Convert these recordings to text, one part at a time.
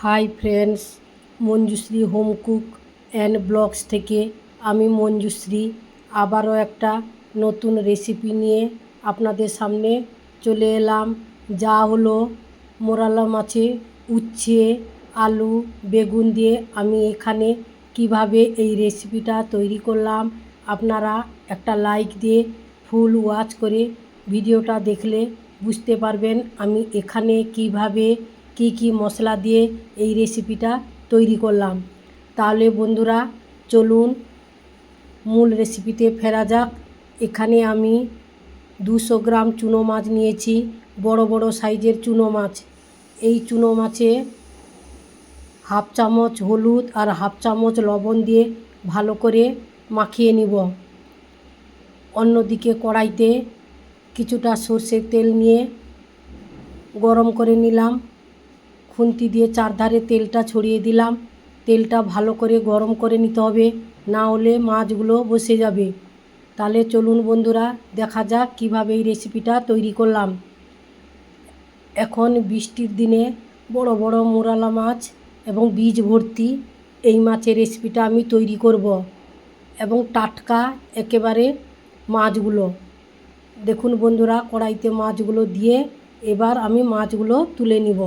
Hi friends Manjushree home cook and blogs থেকে আমি মঞ্জুশ্রী। আবারও একটা নতুন রেসিপি নিয়ে আপনাদের সামনে চলে এলাম। যা হলো মোরালা মাছে উচ্ছে, আলু, বেগুন দিয়ে আমি এখানে কীভাবে এই রেসিপিটা তৈরি করলাম। আপনারা একটা লাইক দিয়ে ফুল ওয়াচ করে ভিডিওটা দেখলে বুঝতে পারবেন আমি এখানে কীভাবে কি কি মশলা দিয়ে এই রেসিপিটা তৈরি করলাম। তাহলে বন্ধুরা, চলুন মূল রেসিপিতে ফেরা যাক। এখানে আমি দুশো গ্রাম চুনো মাছ নিয়েছি, বড় বড় সাইজের চুনো মাছ। এই চুনো মাছে হাফ চামচ হলুদ আর হাফ চামচ লবণ দিয়ে ভালো করে মাখিয়ে নিব। অন্যদিকে কড়াইতে কিছুটা সর্ষের তেল নিয়ে গরম করে নিলাম। খুন্তি দিয়ে চারধারে তেলটা ছড়িয়ে দিলাম। তেলটা ভালো করে গরম করে নিতে হবে, না হলে মাছগুলো বসে যাবে। তাহলে চলুন বন্ধুরা, দেখা যাক কীভাবে এই রেসিপিটা তৈরি করলাম। এখন বৃষ্টির দিনে বড় বড় মোরালা মাছ এবং বীজ ভর্তি এই মাছের রেসিপিটা আমি তৈরি করব এবং টাটকা একেবারে মাছগুলো। দেখুন বন্ধুরা, কড়াইতে মাছগুলো দিয়ে এবার আমি মাছগুলো তুলে নিব।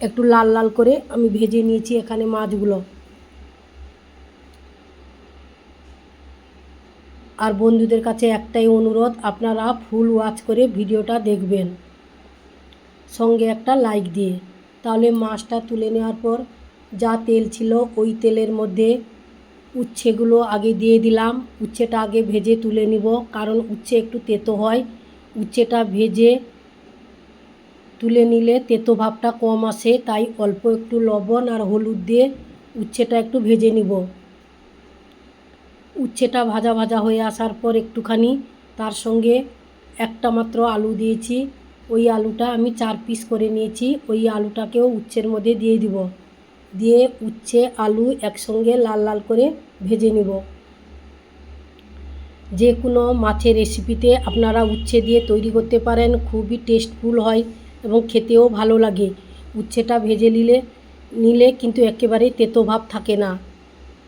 একটু লাল লাল করে আমি ভেজে নিয়েছি এখানে মাছগুলো। আর বন্ধুদের কাছে একটাই অনুরোধ, আপনারা ফুল ওয়াচ করে ভিডিওটা দেখবেন। সঙ্গে একটা লাইক দিয়ে। তাহলে মাছটা তুলে নেওয়ার পর যা তেল ছিল ওই তেলের মধ্যে উচ্ছেগুলো আগে দিয়ে দিলাম। উচ্ছেটা আগে ভেজে তুলে নিব, কারণ উচ্ছে একটু তেতো হয়। উচ্ছেটা ভেজে তুলে নিলে তেতো ভাবটা কম আসে, তাই অল্প একটু লবণ আর হলুদ দিয়ে উচ্ছেটা একটু ভেজে নিব। উচ্ছেটা ভাজা ভাজা হয়ে আসার পর একটুখানি তার সঙ্গে একটা মাত্র আলু দিয়েছি। ওই আলুটা আমি চার পিস করে নিয়েছি, ওই আলুটাকেও উচ্ছের মধ্যে দিয়ে দিব। দিয়ে উচ্ছে, আলু একসঙ্গে লাল লাল করে ভেজে নেব। যে কোনো মাছের রেসিপিতে আপনারা উচ্ছে দিয়ে তৈরি করতে পারেন, খুবই টেস্টফুল হয়। এবং খেতেও ভালো লাগে। উচ্ছেটা ভেজে নিলে নিলে কিন্তু একেবারেই তেতো ভাব থাকে না।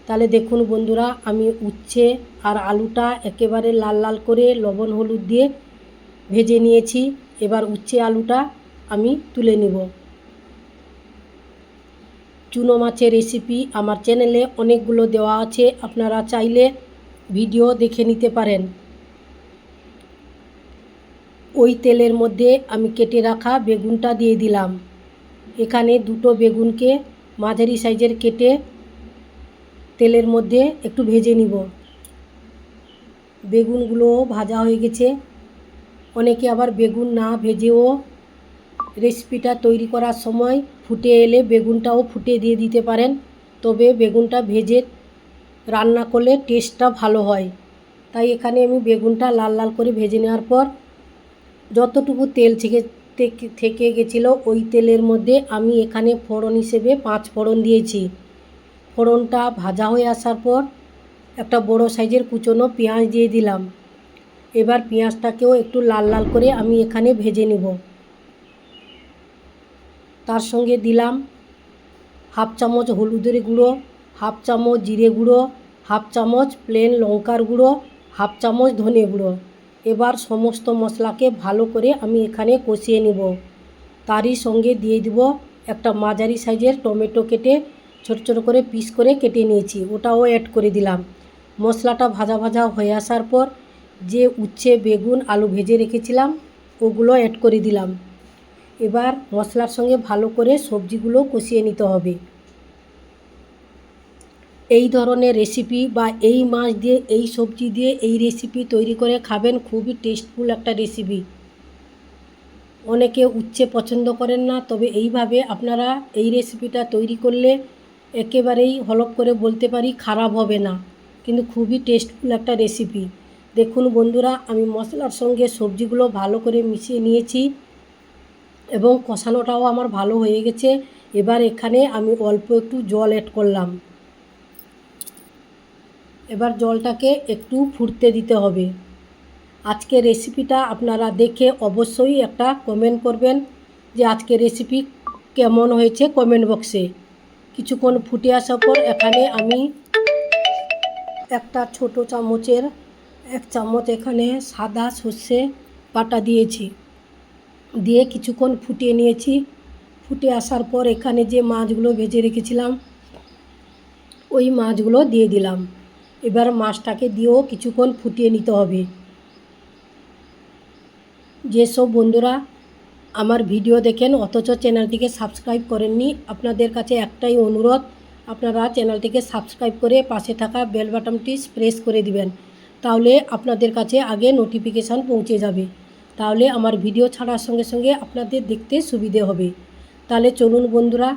তাহলে দেখুন বন্ধুরা, আমি উচ্ছে আর আলুটা একেবারে লাল লাল করে লবণ হলুদ দিয়ে ভেজে নিয়েছি। এবার উচ্ছে আলুটা আমি তুলে নেব। চুনো মাছের রেসিপি আমার চ্যানেলে অনেকগুলো দেওয়া আছে। আপনারা চাইলে ভিডিও দেখে নিতে পারেন। ওই তেলের মধ্যে আমি কেটে রাখা বেগুনটা দিয়ে দিলাম। এখানে দুটো বেগুনকে মাঝারি সাইজের কেটে তেলের মধ্যে একটু ভেজে নিব। বেগুনগুলো ভাজা হয়ে গেছে। অনেকে আবার বেগুন না ভেজেও রেসিপিটা তৈরি করার সময় ফুটে এলে বেগুনটাও ফুটে দিয়ে দিতে পারেন। তবে বেগুনটা ভেজে রান্না করলে টেস্টটা ভালো হয়। তাই এখানে আমি বেগুনটা লাল লাল করে ভেজে নেওয়ার পর যতটুকু তেল থেকে থেকে গেছিল, ওই তেলের মধ্যে আমি এখানে ফোড়ন হিসেবে পাঁচ ফোড়ন দিয়েছি। ফোড়নটা ভাজা হয়ে আসার পর একটা বড় সাইজের কুচনো পেঁয়াজ দিয়ে দিলাম। এবার পেঁয়াজটাকেও একটু লাল লাল করে আমি এখানে ভেজে নেব। তার সঙ্গে দিলাম হাফ চামচ হলুদের গুঁড়ো, হাফ চামচ জিরে গুঁড়ো, হাফ চামচ প্লেন লঙ্কার গুঁড়ো, হাফ চামচ ধনে গুঁড়ো। এবার সমস্ত মশলাকে ভালো করে আমি এখানে কষিয়ে নেব। তারই সঙ্গে দিয়ে দিব একটা মাঝারি সাইজের টমেটো কেটে ছোট ছোট করে পিস করে কেটে নিয়েছি, ওটাও অ্যাড করে দিলাম। মশলাটা ভাজা ভাজা হয়ে আসার পর যে উচ্ছে, বেগুন, আলু ভেজে রেখেছিলাম, ওগুলো অ্যাড করে দিলাম। এবার মশলার সঙ্গে ভালো করে সবজিগুলো কষিয়ে নিতে হবে। এই ধরনের রেসিপি বা এই মাছ দিয়ে, এই সবজি দিয়ে এই রেসিপি তৈরি করে খাবেন, খুবই টেস্টফুল একটা রেসিপি অনেকে উচ্ছে পছন্দ করেন না, তবে এইভাবে আপনারা এই রেসিপিটা তৈরি করলে একেবারেই হলপ করে বলতে পারি খারাপ হবে না। কিন্তু খুবই টেস্টফুল একটা রেসিপি দেখুন বন্ধুরা, আমি মশলার সঙ্গে সবজিগুলো ভালো করে মিশিয়ে নিয়েছি এবং কষানোটাও আমার ভালো হয়ে গেছে। এবার এখানে আমি অল্প একটু জল অ্যাড করলাম। এবার জলটাকে একটু ফুটতে দিতে হবে। আজকে রেসিপিটা আপনারা দেখে অবশ্যই একটা কমেন্ট করবেন যে আজকে রেসিপি কেমন হয়েছে কমেন্ট বক্সে কিছুক্ষণ ফুটে আসার পর এখানে আমি একটা ছোট চামচের, এক চামচ এখানে সাদা সর্ষে বাটা দিয়েছি। দিয়ে কিছুক্ষণ ফুটিয়ে নিয়েছি। ফুটে আসার পর এখানে যে মাছগুলো ভেজে রেখেছিলাম, ওই মাছগুলো দিয়ে দিলাম। এবার মাছটাকে দিয়েও কিছুক্ষণ ফুটিয়ে নিতে হবে। যেসব বন্ধুরা আমার ভিডিও দেখেন, অথচ চ্যানেলটিকে সাবস্ক্রাইব করেননি, আপনাদের কাছে একটাই অনুরোধ, আপনারা চ্যানেলটিকে সাবস্ক্রাইব করে পাশে থাকা বেল বাটনটি প্রেস করে দিবেন, তাহলে আপনাদের কাছে আগে নোটিফিকেশান পৌঁছে যাবে। তাহলে আমার ভিডিও ছাড়ার সঙ্গে সঙ্গে আপনাদের দেখতে সুবিধে হবে। তাহলে চলুন বন্ধুরা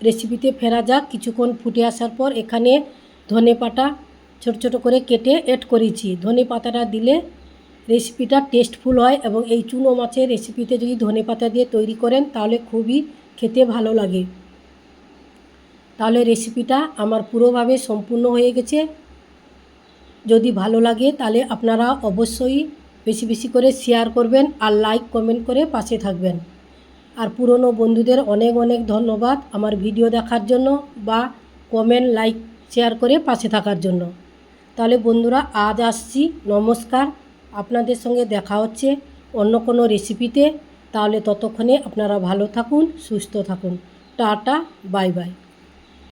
রেসিপিতে ফেরা যাক। কিছুক্ষণ ফুটে আসার পর এখানে ধনে পাতা ছোট ছোট করে কেটে অ্যাড করেছি। ধনে পাতাটা দিলে রেসিপিটা টেস্টফুল হয় এবং এই চুনো মাছের রেসিপিতে যদি ধনে পাতা দিয়ে তৈরি করেন, তাহলে খুবই খেতে ভালো লাগে। তাহলে রেসিপিটা আমার পুরোভাবে সম্পূর্ণ হয়ে গেছে। যদি ভালো লাগে, তাহলে আপনারা অবশ্যই বেশি বেশি করে শেয়ার করবেন আর লাইক কমেন্ট করে পাশে থাকবেন। আর পুরনো বন্ধুদের অনেক অনেক ধন্যবাদ আমার ভিডিও দেখার জন্য বা কমেন্ট লাইক শেয়ার করে পাশে থাকার জন্য। তাহলে বন্ধুরা, আজ আসছি। নমস্কার। আপনাদের সঙ্গে দেখা হচ্ছে অন্য কোনো রেসিপিতে। তাহলে ততক্ষণে আপনারা ভালো থাকুন, সুস্থ থাকুন। Tata, bye bye.